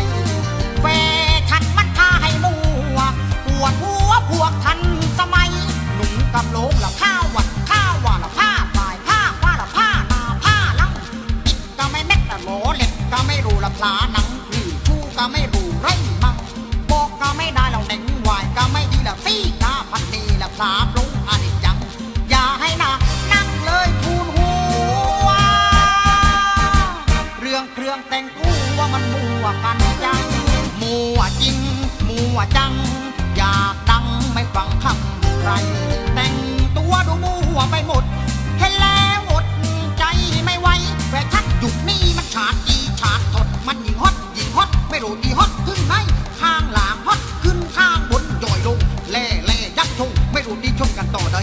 ยเฟชั่นมันพาให้มัวปวดหัวพวกทันสมัย หนุ่มกับโลงละข้าววัดข้าวว่าละผ้าปลายผ้าว่าละผ้านาผ้าลังก็ไม่แม็กแต่หลอเล็กก็ไม่รู้ละพลาหนังผีชู้ก็ไม่รู้ไรมั่งบอกก็ไม่ได้เราเน่งวายก็ไม่ดีละซี่หาพันนีละพลา องแต่งคู่ว่ามันมั่วกันจังมั่วจริงมั่วจัง อยากดังไม่ฟังคำใคร แต่งตัวดูมั่วไปหมด เห็นแล้วหมดใจไม่ไหวแฟชักหยุดนี่มันฉาดอีฉาดถดมันยิงฮอตยิงฮอตไม่รู้ดีฮอตขึ้นไหนข้างหลังฮอตขึ้นข้างบนย่อยลง แล่แล่ยักษ์ทงไม่รู้ดีชมกันต่อได้